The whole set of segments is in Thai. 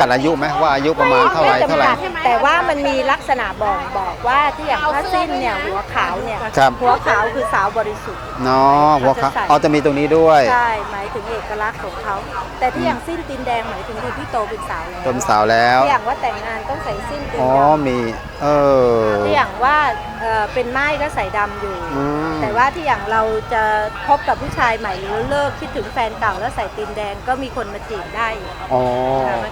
ตัดอายุไหมว่าอายุประมาณเท่าไหร่ไม่เท่าไหร่จำกัดแต่ว่ามันมีลักษณะบอกบอกว่าที่อย่างผ้าสิ้นเนี่ยหัวขาวเนี่ยครับ หัวขาวคือสาวบริสุทธิ์เนาะหัวเขาเขาจะใส่เอาจะมีตรงนี้ด้วย ใช่หมายถึงเอกลักษณ์ของเขา แต่ที่อย่างสิ้นตีนแดงหมายถึงคนที่โตเป็นสาวแล้วต้นสาวแล้วที่อย่างว่าแต่งงานต้องใส่สิ้นตีนอ๋อดำมีเออที่อย่างว่าเอ่อเป็นไม้ก็ใส่ดำอยู่อืมแต่ว่าที่อย่างเราจะพบกับผู้ชายใหม่หรือเลิกคิดถึงแฟนเก่าแล้วใส่ตีนแดงก็มีคนมาจีบได้อยู่อ๋อค่ะมั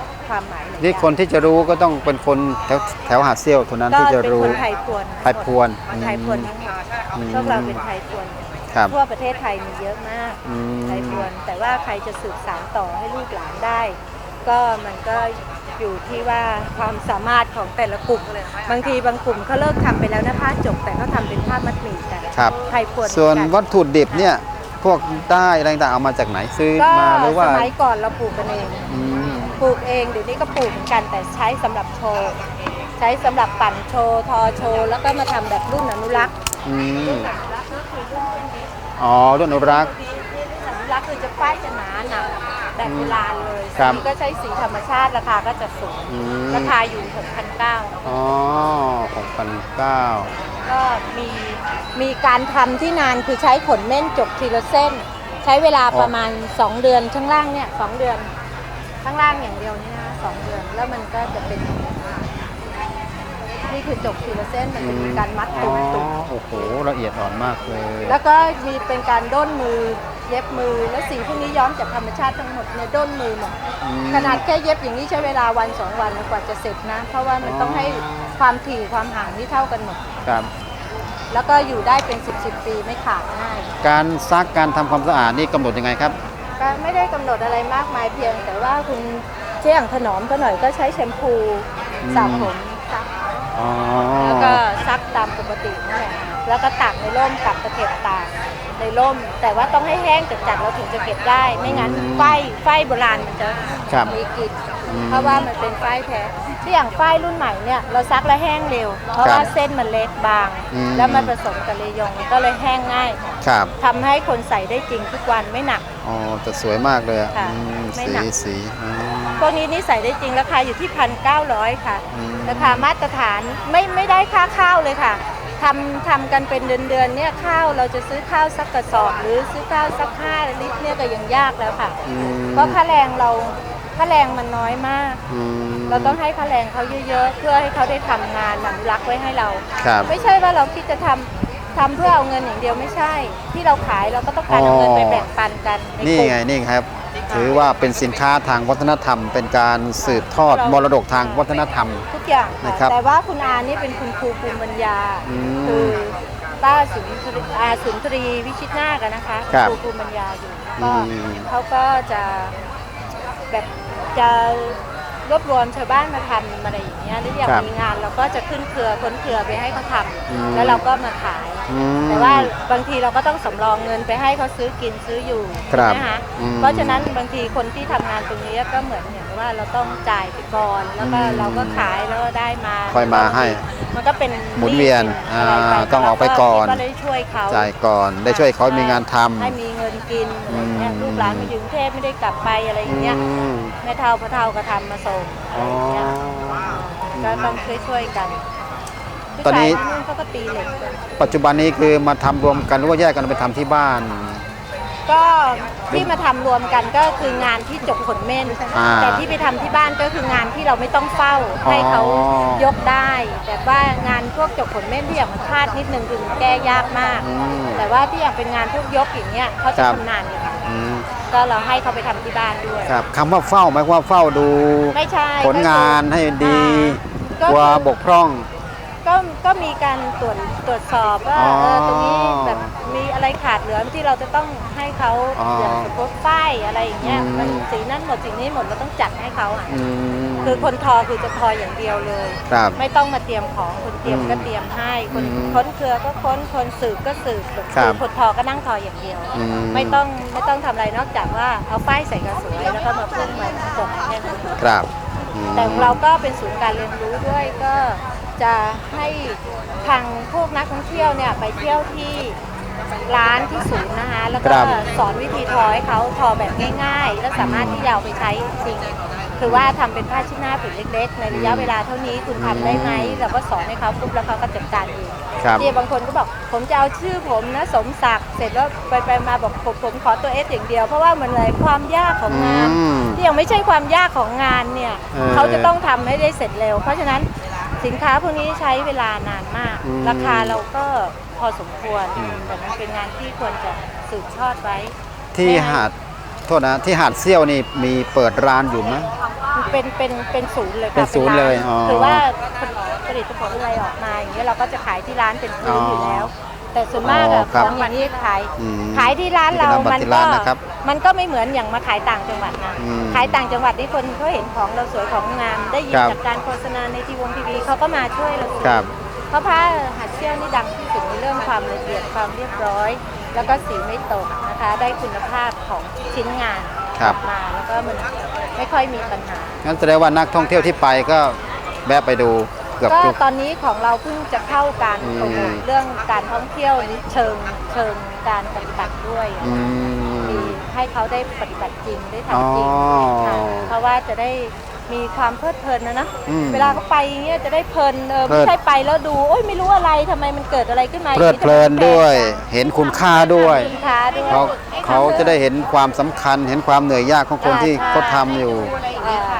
นก็มีความหมายเหมือนกันี่คนที่จะรู้ก็ต้องเป็นคนแถวแถวหาดเซี่ยวเท่านั้นก็ที่จะเป็นรู้ คนไทยพวนไทยพวนไทยพวนทั้งหมดอืม พวกเราเป็นไทยพวนครับ ทั่วประเทศไทยมีเยอะมากอืม ไทยพวน แต่ว่าใครจะสืบสานต่อให้ลูกหลานได้ ก็มันก็อยู่ที่ว่าความสามารถของแต่ละกลุ่มบางทีบางกลุ่มเขาเลิกทำไปแล้วนะผ้าจกแต่เขาทำเป็นผ้ามัดหมี่กันครับ ไทยพวนส่วนเหมือนกันวัตถุดิบเนี่ยพวกได้อะไรต่างๆเอามาจากไหนซื้อก็มาหรือว่าสมัยก่อนเราปลูกกันเอง อืม ปลูกเองเดี๋ยวนี้ก็ปลูกเหมือนกันแต่ใช้สำหรับโชว์ใช้สำหรับปั่นโชว์ทอโชว์แล้วก็มาทำแบบรุ่นอนุรักษ์อืรุ่นมอนุรักษ์ก็คือรุ่นรุ่นนี้อ๋อรุ่นอนุรักษ์ รุ่นอนุรักษ์คือจะป้ายจะหนาหนาแบบโบราณเลยครับ สีก็ใช้สีธรรมชาติราคาก็จะสูงอืมราคาอยู่6,900อ๋อหกพันเก้าก็มีมีการทำที่นานคือใช้ขนเม่นจกทีละเส้น ใช้เวลาประมาณ 2 เดือนข้างล่างเนี่ยสองเดือน ข้างล่างอย่างเดียวนี่นะสองเดือนแล้วมันก็จะเป็นอย่างนี้นี่คือจกทีละเส้นมันจะมีการมัดอ๋ตุอ่มโอ้โห ละเอียดอ่อนมากเลยๆแล้วก็มีเป็นการด้นมือเย็บมือแล้วสีพวกนี้ย้อมจากธรรมชาติทั้งหมดเนี่ยด้นมือหมดอืมขนาดแค่เย็บอย่างนี้ใช้เวลาวันสองวันกว่าจะเสร็จนะ เพราะว่ามันต้องให้ความถี่ความห่างที่เท่ากันหมด ครับแล้วก็อยู่ได้เป็น 10บสปีไม่ขาดง่าย การซักการทำความสะอาดนี่กำหนดยังไงครับ ก็ไม่ได้กำหนดอะไรมากมายเพียง แต่ว่าคุณเชี่ยงถนอมก็หน่อยก็ใช้แชมพูอืมสระผมซักอ๋อแล้วก็ซักตามปกตินั่นแหละแล้วก็ตากในร่มกับตะเข็บตากในร่ม แต่ว่าต้องให้แห้งจัดๆเราถึงจะเก็บได้ ไม่งั้นไฟไฟโบราณมันจะครับ มีกลิ่นอืม เพราะว่ามันเป็นฝ้ายแท้ที่อย่างฝ้ายรุ่นใหม่เนี่ยเราซักแล้วแห้งเร็ว เพราะครับว่าเส้นมันเล็กบาง อืม แล้วมันผสมกับเลยองมันก็เลยแห้งง่ายครับทำให้คนใส่ได้จริงทุกวันไม่หนัก อ๋อแต่สวยมากเลยอะค่ะอืมไม่สีหนัก สีอ๋อ พวกนี้นี่ใส่ได้จริงราคาอยู่ที่พันเก้าร้อยค่ะอืม ราคามาตรฐานไม่ไม่ได้ค่าข้าวเลยค่ะทำทำกันเป็นเดือนเดือนๆเนี่ยข้าวเราจะซื้อข้าวสักกระสอบ หรือซื้อข้าวสักห้าลิตรเนี่ยก็ยังยากแล้วค่ะ อืมเพราะค่าแรงเรา ค่าแรงมันน้อยมาก อืม เราต้องให้ค่าแรงเขาเยอะๆ เพื่อให้เขาได้ทำงานอนุรักษ์ไว้ให้เรา ครับ ไม่ใช่ว่าเราคิดจะทำทำเพื่อเอาเงินอย่างเดียวไม่ใช่ ที่เราขายเราก็ต้องการเอาเงินไปแบ่งปันกันในนี่กลุ่ม ไงนี่ครับ ถือว่าเป็นสินค้าทางวัฒนธรรม เป็นการสืบทอดมรดกทางวัฒนธรรม ทุกอย่างนะครัค่ะบแต่ว่าคุณอานี่เป็นคุณครูภูมิปัญญา อืมคือป้าสุนทรีอาสุนทรีวิชิตนากันนะคะครับครูภูมิปัญญาอยู่อืก็มเขาก็จะแบบ จะรวบรวมชาวบ้านมาทำอะไรอย่างเงี้ยหรืออย่างครับมีงานเราก็จะขึ้นเครือค้นเครือไปให้เขาทำอืม แล้วเราก็มาขายอืม แต่ว่าบางทีเราก็ต้องสำรองเงินไปให้เขาซื้อกินซื้ออยู่ครับนะคะอืมเพราะฉะนั้นบางทีคนที่ทำงานตรงนี้ก็เหมือนอย่างว่าเราต้องจ่ายไปก่อนแล้วก็อืม เราก็ขายแล้วก็ได้มาค่อยมาให้ มันก็เป็นหมุนเวียนหอะไรไปอ่าต้องออกไปก่อนก็ได้ช่วยเขาจ่ายก่อนได้ช่วยเขามีงานทำ ให้มีเงินกินอะไรเงี้ยอืม ลูกหลานมาอยู่กรุงเทพไม่ได้กลับไปอะไรอย่างเงี้ย อืม แม่เท่าพ่อเท่าก็ทำมาส่งอะไรอย่างเงี้ยอ๋อ ก็ต้องช่วยช่วยๆกัน ตอนนี้ผู้ชายที่นู่นเขาก็ตีเหล็กกันปัจจุบันนี้คือมาทำรวมกันหรือว่าแยกกันไปทำที่บ้าน ก็ที่มาทำรวมกันก็คืองานที่จกขนเม่นอ่าแต่ที่ไปทำที่บ้านก็คืองานที่เราไม่ต้องเฝ้าอ๋อให้เขายกได้ แต่ว่างานพวกจกขนเม่นที่อย่างมันพลาดนิดนึงคือมันแก้ยากมากอืมแต่ว่าที่อย่างเป็นงานพวกยกอย่างเงี้ยเขาจะครับชำนาญอยู่ค่ะอืมก็เราให้เขาไปทำที่บ้านด้วยครับคำว่าเฝ้าหมายความว่าเฝ้าดูไม่ใช่ผลงานให้ดีก็กลัวคือบกพร่อง ก็ก็มีการตรวจตรวจสอบว่าอ๋อเออตรงนี้แบบมีอะไรขาดเหลือที่เราจะต้องให้เขาอ๋อออย่างสมมติป้ายอะไรอย่างเงี้ยอืม มันสีนั้นหมดสีนี้หมดเราต้องจัดให้เขาอะอืม คือคนทอคือจะทออย่างเดียวเลย ครับ ไม่ต้องมาเตรียมของคนเตรียมอืมก็เตรียมให้คนอืมค้นเครือก็ค้นคนสืบก็สืบครับ คนทอก็นั่งทออย่างเดียว อืไม่ต้องไม่ต้องทำอะไรนอกจากว่าเอาป้ายใส่กระสวยแล้วก็มาพุ่งมาจบแค่นั้น ครับอืม แต่ของเราก็เป็นศูนย์การเรียนรู้ด้วยก็ จะให้ทางพวกนักท่องเที่ยวเนี่ยไปเที่ยวที่ร้านที่ศูนย์นะคะ แล้วก็ครับ สอนวิธีทอให้เขาทอแบบง่าย ๆ แล้วสามารถที่จะเอาไปใช้จริงคือว่าทำเป็นผ้าชิ้นหน้าผืนเล็กๆ ในระยะอืมเวลาเท่านี้คุณทำได้ไหมอืมเราก็สอนให้เขาปุ๊บแล้วเขาก็จัดการเอง ครับที่บางคนก็บอกผมจะเอาชื่อผมนะสมศักดิ์เสร็จแล้วไปไปๆมาบอกผมผมขอตัวเอสอย่างเดียว เพราะว่ามันเลยความยากของงานอืมที่ยังไม่ใช่ความยากของงานเนี่ยเออ เขาจะต้องทำให้ได้เสร็จเร็ว เพราะฉะนั้น สินค้าพวกนี้ใช้เวลานานมาก อืม ราคาเราก็พอสมควรอืมแต่มันเป็นงานที่ควรจะสืบทอดไว้ที่หาดโทษนะที่หาดเซี่ยวนี่มีเปิดร้านอยู่ไหม เป็นเป็นเป็นศูนย์เลยค่ะเป็นศูนย์เลยร้าอ๋อ คือว่าผลิตผลอะไรออกมาอย่างเงี้ยเราก็จะขายที่ร้านเป็นพื้นอยู่แล้ว แต่ส่วนมากอ๋อะอขครับองอย่างนี้ขาย อืมขายที่ร้านเราเป็นบัตรมันที่ก็ร้านนะครับมันก็ไม่เหมือนอย่างมาขายต่างจังหวัดนะอืมขายต่างจังหวัดที่คนเขาเห็นของเราสวยของงามได้ยินครับ จากการโฆษณาในทีวงทีวีเขาก็มาช่วยเราซื้อ ครับ เพราะผ้าหัดเชี่ยวนี่ดังที่สุดในเรื่องความละเอียดความเรียบร้อย แล้วก็สีไม่ตกนะคะ ได้คุณภาพของชิ้นงานครับ ออกมาแล้วก็มันไม่ค่อยมีปัญหา งั้นแสดงว่านักท่องเที่ยวที่ไปก็แวะไปดูเกือบก็ทุก ตอนนี้ของเราเพิ่งจะเข้าการอืมโปรโมทเรื่องการท่องเที่ยวนี้เชิงเชิงการปฏิบัติด้วยอืมมีให้เขาได้ปฏิบัติจริงได้ทำจริงอ๋อค่ะเพราะว่าจะได้มีความเพลิดเพลินนะนะอืมเวลาเขาไปอย่างเงี้ยจะได้เพลินเออเพลิไม่ด ใช่ไปแล้วดูโอ้ยไม่รู้อะไรทำไมมันเกิดอะไรขึ้นมาเพลิดเพลินด้วย เห็นคุณค่าด้วยคุณค่าด้วย เขาเขาจะได้เห็นความสำคัญ เห็นความเหนื่อยยากของคนที่เขาทำอยู่เอ่อ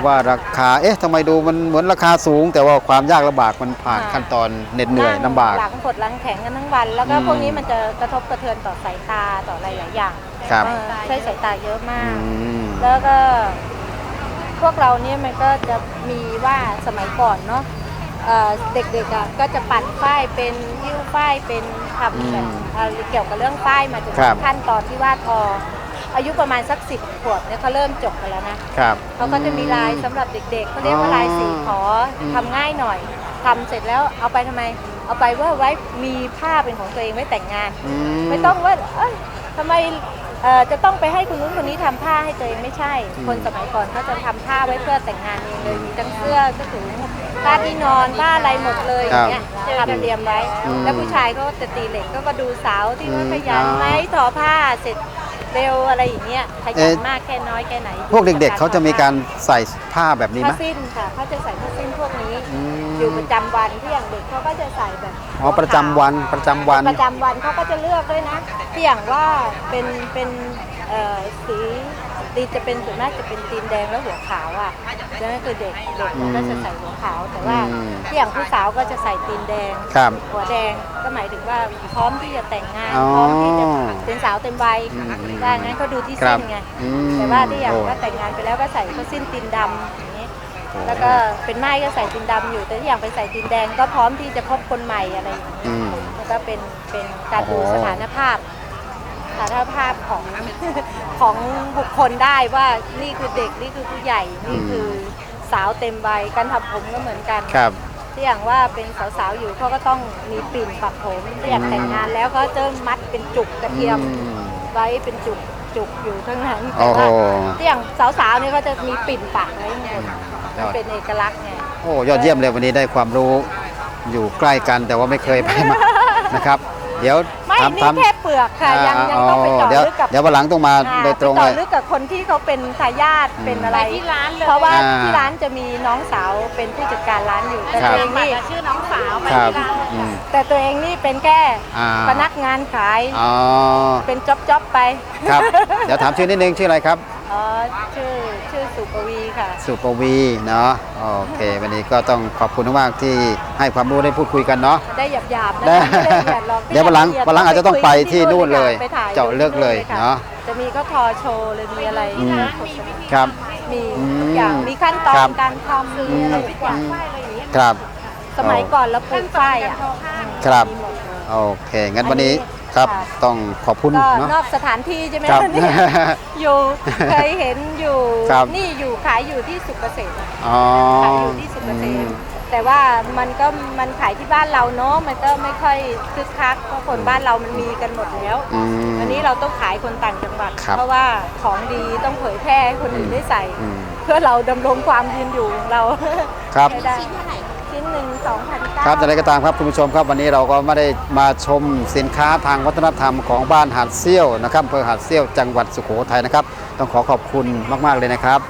ว่าราคา เอ๊ะทำไมดูมันเหมือนราคาสูง แต่ว่าความยากลำบากมันผ่านค่ะขั้นตอนเหน็ดเหนื่อยลำบาก หลังกดหลังแข็งกันทั้งวัน แล้วก็อืมพวกนี้มันจะกระทบกระเทือนต่อสายตาต่ออะไรหลายอย่างครับ เออใช้สายตาเยอะมาอืก ม แล้วก็ พวกเราเนี่ยมันก็จะมีว่าสมัยก่อนเนาะเอ่อเด็กๆอะก็จะปั่นฝ้ายเป็นยิ้วฝ้ายเป็นทำแบบเอ่อเกี่ยวกับเรื่องฝ้ายมาจนครัถึบงขั้นตอนที่ว่าพอ อายุประมาณสักสิบขวบเนี่ยเขาเริ่มจบกันแล้วนะครับ เขาก็จะมีลายสำหรับเด็กๆเขาเรียกว่าลายสีขออม ทำง่ายหน่อยทำเสร็จแล้วเอาไปทำไม เอาไปว่าไว้มีผ้าเป็นของตัวเองไว้แต่งงานอืมไม่ต้องว่าเอ้ยทำไมเอ่อจะต้องไปให้คนนู้นคนนี้ทำผ้าให้ตัวเองไม่ใช่ อืม คนสมัยก่อนเขาจะทำผ้าไว้เพื่อแต่งงานเองเลยมีทั้งเสื้อก็ถึงผ้าที่นอนผ้าอะไรหมดเลยอย่างเงี้ยทำเตรียมไว้ อืมแล้วผู้ชายก็จะตีเหล็กก็มาดูสาวที่ว่าอืมขยันอ่าไหมทอผ้าเสร็จ เร็วอะไรอย่างเงี้ยขยันเอ๊ะมากแค่น้อยแค่ไหนพวกเด็กๆเขาจะมีการใส่ผ้าแบบนี้ไหมผ้าสิ้นค่ะเขาจะใส่ผ้าสิ้นพวกนี้อืมอยู่ประจำวันที่อย่างเด็กเขาก็จะใส่แบบอ๋อประจำวันประจำวันประจำวันเขาก็จะเลือกด้วยนะที่อย่างว่าเป็นเป็นเอ่อสี ตีจะเป็นส่วนมากจะเป็นตีนแดงแล้วหัวขาวอะดังนั้นคือเด็กเด็กอืมก็จะใส่หัวขาว แต่ว่าอืม ที่อย่างผู้สาวก็จะใส่ตีนแดง ครับ หัวแดงก็หมายถึงว่าพร้อมที่จะแต่งงานอ๋อพร้อมที่จะเป็นสาวเต็มวัยอืมอืมว่างั้นเขาดูที่ครัสิ้บนไงอืมแต่ว่าที่อย่างโอ้ ว่าแต่งงานไปแล้วก็ใส่เขาสิ้นตีนดำอย่างนี้โอ้แล้วก็เป็นไม้ก็ใส่ตีนดำอยู่แต่ที่อย่างไปใส่ตีนแดงก็พร้อมที่จะคบคนใหม่อะไรอย่างนี้อืมแล้วก็เป็นเป็นการดูโอ้โห สถานภาพ สถานภาพของของบุคคลได้ว่านี่คือเด็กนี่คือผู้ใหญ่นี่คือสาวเต็มวัยการทำผมก็เหมือนกัน ครับ ที่อย่างว่าเป็นสาวๆอยู่เขาก็ต้องมีปิ่นปักผมที่อย่างแต่งงานแล้วเขาจะมัดเป็นจุกกระเทียมอืมไว้เป็นจุกจุกอยู่ทั้งนั้นโอ้แต่โหว่าที่อย่างสาวๆเนี่ยเขาจะมีปิ่นปักไว้หมดยมันอดเป็นเอกลักษณ์ไง โอ้ยอดเยี่ยมเลยวันนี้ได้ความรู้อยู่ใกล้กันแต่ว่าไม่เคยไปมา นะครับ เดี๋ยว ไม่ถามนี่ถามแค่เปลือกค่ะยังยังต้องไปเจาะเดี๋ยวลึกกับเดี๋ยววันหลังต้องมาอ่าโดยตรงไปเลเจาะย ลึกกับคนที่เขาเป็นทายาทอืมเป็นอะไรที่ร้านเลย เพราะว่าอ่าที่ร้านจะมีน้องสาวเป็นผู้จัดการร้านอยู่แต่ครัตับวเองนี่ ชื่อน้องสาวไปครับที่ร้านเลยอืม แต่ตัวเองนี่เป็นแค่อ่า พนักงานขาย อ๋อเป็นจ็อบจ็อบๆไป ครับ เดี๋ยวถามชื่อนิดนึงชื่ออะไรครับ อ๋อชื่อชื่อสุปวีค่ะ สุปวีเนาะโอเค วันนี้ก็ต้องขอบคุณมากๆที่ให้ความรู้ได้พูดคุยกันเนาะได้หยาบหยาบๆนะได้ไม่ได้ละเอียดหรอกเดี๋ยววันหลังที่วันหลังอาจจะต้องไปที่นู่นเลยไปถ่ยเจาะลึกเลยค่เนาะจะมีก็ทอโชว์เลยมีอะไรอืมนะครับมีอืมทุกอย่างมีขั้นตอครันบการทำมีอะไรทุกอย่างครับ สมัยก่อนแล้วปลูกฝ้ายอะครับมีหมดเลยโอเคงั้นวันนี้ ครับค่ะต้องขอบคุณก็เนาะ นอกสถานที่ใช่ไหมครับเนี่ยอยู่เคยเห็นอยู่ครับ นี่อยู่ขายอยู่ที่สุกเกษตรอ๋อขายอยู่ที่สุกเกษอืตมรแต่ว่ามันก็มันขายที่บ้านเราเนาะมันก็ไม่ค่อยคึกคักเพราะคนบ้านเรามันมีกันหมดแล้วอืมอันนี้เราต้องขายคนต่างจังหวัด ครับเพราะว่าของดีต้องเผยแพร่ให้คนอื่นได้ใส่ อืมเพื่อเราดำรงความยืนอยู่ของเราครับ ให้ได้ ชิ้นห นึ่งสองพันเก้าครับแต่อะไรก็ตามครับคุณผู้ชมครับวันนี้เราก็ไม่ได้มาชมสินค้าทางวัฒนธรรมของบ้านหาดเซี่ยวนะครับอำเภอหาดเซี่ยวจังหวัดสุโขทัยนะครับ ต้องขอขอบคุณมาก ๆ เลยนะครับ